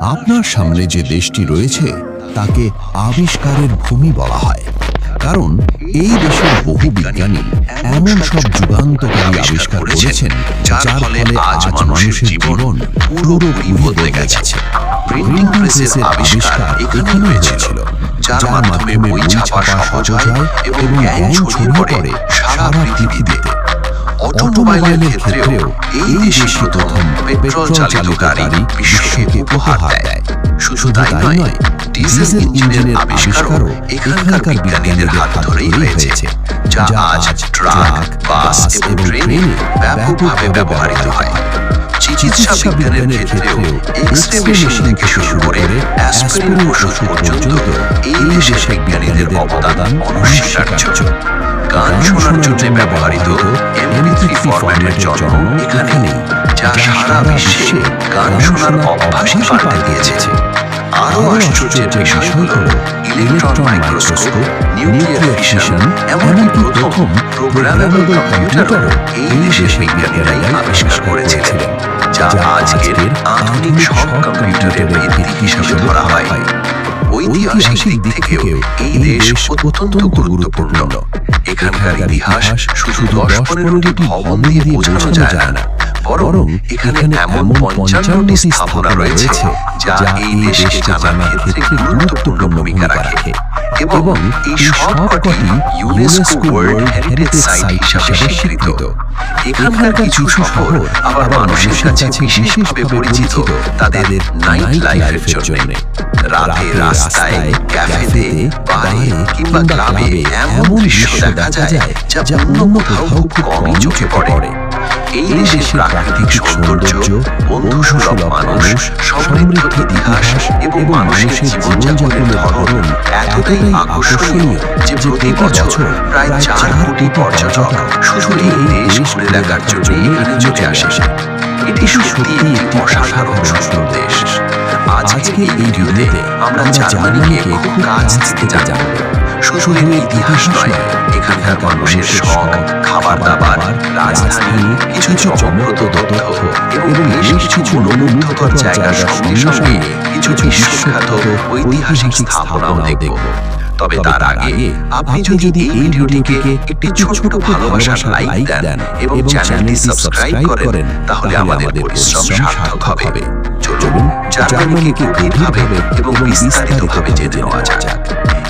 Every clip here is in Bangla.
আপনার সামনে যে দেশটি রয়েছে তাকে আবিষ্কারের ভূমি বলা হয়। কারণ এই দেশের বহু বিজ্ঞানী এমন সব যুগান্তকারী আবিষ্কার করেছেন যার ফলে আজ মানুষের জীবন পুরোপুরি বদলে গেছে। প্রিন্টিং প্রেসের আবিষ্কার এখানে হয়েছিল যার মাধ্যমে বই ছাপা সহজ হয় এবং জ্ঞান ছড়িয়ে পড়ে সারা পৃথিবীতে। অটোমোবাইলের ক্ষেত্রেও এই দেশই প্রথম পেট্রোল চালিত গাড়ি বিশ্বকে উপহার দেয়। শুধু তাই নয় ডিজেল ইঞ্জিনের আবিষ্কারও এখানকার বিজ্ঞানীদের হাত ধরেই হয়েছে যা আজ ট্রাক বাস এবং ট্রেনে ব্যাপকভাবে ব্যবহৃত হয়। চিকিৎসা বিজ্ঞানের ক্ষেত্রেও এক্স রে মেশিন থেকে শুরু করে অ্যাসপিরিন ওষুধ পর্যন্ত এই দেশের বিজ্ঞানীদের অবদান অনস্বীকার্য। গান শোনার জন্য ব্যবহৃত থ্রি ফরম্যাটের জন্ম এখানেই যা সারা বিশ্বে গান শোনার অভ্যাসই পাল্টে দিয়েছে আরও আশ্চর্যের বিষয় হল ইলেকট্রন মাইক্রোস্কোপ নিউক্লিয়ার ফিশন এমনকি প্রথম প্রোগ্রামেবল কম্পিউটারও এই দেশের বিজ্ঞানীরাই আবিষ্কার করেছিলেন যা আজকের আধুনিক সব কম্পিউটারের ভিত্তি হিসাবে ধরা হয়। ঐতিহাসিক দিক থেকেও এই দেশ অত্যন্ত গুরুত্বপূর্ণ। এখানকার ইতিহাস শুধু দশ পনেরোটি ভবন দিয়ে বোঝানো যায় না। বরং এখানে এমন পঞ্চান্নটি স্থাপনা রয়েছে যা এই দেশকে জানার ক্ষেত্রে গুরুত্বপূর্ণ ভূমিকা রাখে। এবং এই সবকটি ইউনেস্কো ওয়ার্ল্ড হেরিটেজ সাইট হিসাবে স্বীকৃত। এখানকার কিছু শহর আবার মানুষের কাছে বিশেষভাবে পরিচিত তাদের নাইট লাইফের জন্য। রাতে রাস্তায় ক্যাফেতে বারে কিংবা ক্লাবে এমন দৃশ্য দেখা যায় যা অন্য কোথাও খুব কমই চোখে পড়ে। এই দেশের প্রাকৃতিক সৌন্দর্য বন্ধুসুলভ মানুষ সমৃদ্ধ ইতিহাস এবং মানুষের জীবনযাপনের ধরন এতটাই আকর্ষণীয় যে প্রতি বছর প্রায় চার কোটি পর্যটক শুধু এই দেশ ঘুরে দেখার জন্য এখানে চলে আসে। এটি সত্যি একটি অসাধারণ সুন্দর দেশ। আজকে এই ভিডিওতে আমরা জার্মানিকে খুব কাছ থেকে জানব। শুধু ইতিহাস নয় এখানকার মানুষের শখ খাবার দাবার রাজধানী কিছু চমকপ্রদ তথ্য এবং বেশ কিছু মনোমুগ্ধকর জায়গার সঙ্গে সঙ্গে কিছু বিশ্বখ্যাত ঐতিহাসিক স্থাপনাও দেখব। তবে তার আগে আপনি যদি এই ভিডিওটিকে একটি ছোট ভালোবাসার লাইক দেন এবং চ্যানেলটি সাবস্ক্রাইব করেন তাহলে আমাদের পরিশ্রম সার্থক হবে। চলুন জার্মানিকে গভীরভাবে এবং বিস্তারিতভাবে জেনে নেওয়া যাক।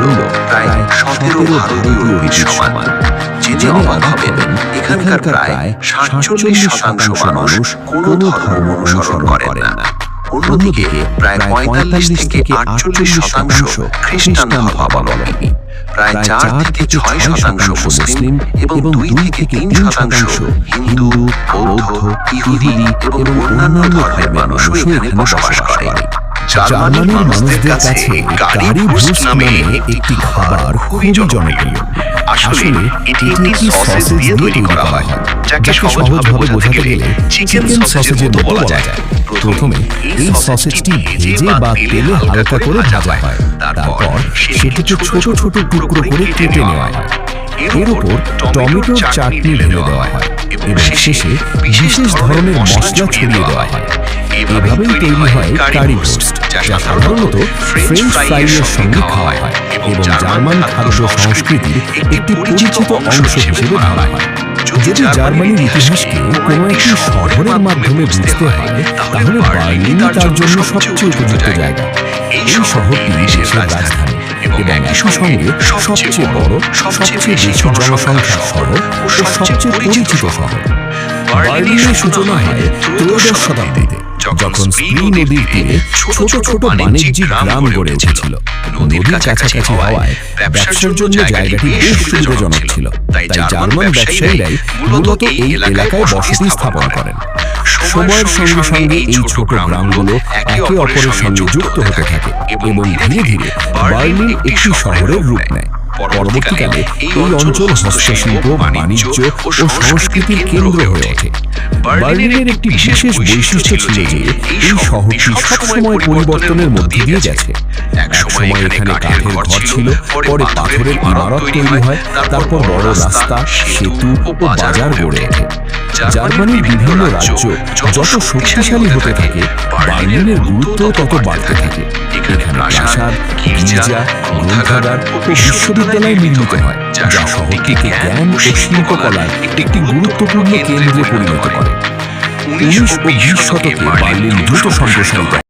মূল্য প্রায় সতেরো ভারতীয় রুপির সমান। জেনে অবাক হবেন এখানকার প্রায় সাতচল্লিশ শতাংশ মানুষ কোনো ধর্ম অনুসরণ করেন না। অন্যদিকে প্রায় পঁয়তাল্লিশ থেকে আটচল্লিশ শতাংশ খ্রিস্টান ধর্মাবলম্বী প্রায় চার থেকে ছয় শতাংশ মুসলিম এবং দুই থেকে তিন শতাংশ হিন্দু বৌদ্ধ ইহুদি এবং অন্যান্য ধর্মের মানুষও এখানে বসবাস করে। জার্মানির মানুষদের কাছে গাড়ি ভুস্ট নামে একটি খাবার খুবই জনপ্রিয়। আসলে এটি একটি সসেজ দিয়ে তৈরি করা হয় যাকে সহজভাবে বোঝাতে গেলে চিকেন সসেজের মতো বলা যায়। প্রথমে এই সসেজটি ভেজে বা তেলে হালকা করে ভাজা হয়। তারপর সেটিকে ছোট ছোট টুকরো করে কেটে নেওয়া হয়। এর উপর টমেটোর চাটনি ঢেলে দেওয়া হয় এবং শেষে বিশেষ ধরনের মশলা ছড়িয়ে দেওয়া হয়। এভাবেই তৈরি হয় কারি যা সাধারণত ফ্রেঞ্চ ফ্রাইয়ের সঙ্গে খাওয়া হয় এবং জার্মান খাদ্য সংস্কৃতির একটি পরিচিত অংশ হিসেবে ধরা হয়। যদি জার্মানির ইতিহাসকে কোনো একটি শহরের মাধ্যমে বুঝতে হয় তাহলে বার্লিন তার জন্য সবচেয়ে উপযুক্ত জায়গা। এই শহরটি দেশের রাজধানী এবং একই সঙ্গে সবচেয়ে বড় সবচেয়ে বেশি জনসংখ্যার শহর ও সবচেয়ে পরিচিত শহর। বার্লিনের সূচনা হয় ত্রয়োদশ শতাব্দীতে যখন স্প্রি নদীর তীরে ছোট ছোট বাণিজ্যিক গ্রাম গড়ে উঠেছিল। নদীর কাছাকাছি হওয়ায় ব্যবসার জন্য জায়গাটি বেশ সুবিধাজনক ছিল। তাই জার্মান ব্যবসায়ীরাই মূলত এই এলাকায় বসতি স্থাপন করেন। সময়ের সঙ্গে সঙ্গে এই ছোট গ্রামগুলো একে অপরের সঙ্গে যুক্ত হতে থাকে এবং ধীরে ধীরে বার্লিন একটি শহরের রূপ নেয়। পরবর্তীকালে এই অঞ্চল হস্তশিল্প বাণিজ্য ও সংস্কৃতির কেন্দ্র হয়ে ওঠে। বার্লিনের একটি বিশেষ বৈশিষ্ট্য ছিল যে এই শহরটি সবসময় পরিবর্তনের মধ্যে দিয়ে গেছে। এক সময় এখানে কাঠের ঘর ছিল পরে পাথরের ইমারত তৈরি হয় তারপর বড় রাস্তা সেতু ও বাজার গড়ে ওঠে। জার্মানির বিভিন্ন রাজ্য যত শক্তিশালী হতে থাকে বার্লিনের গুরুত্ব তত বাড়তে থাকে এখানে প্রাসাদ, গির্জা, গ্রন্থাগার ও বিশ্ববিদ্যালয় নির্মিত হয়, যা শহরটিকে জ্ঞান ও একটি গুরুত্বপূর্ণ কেন্দ্রে পরিণত করে উনিশ ও বিশ শতকে বার্লিন দ্রুত সম্প্রসারিত।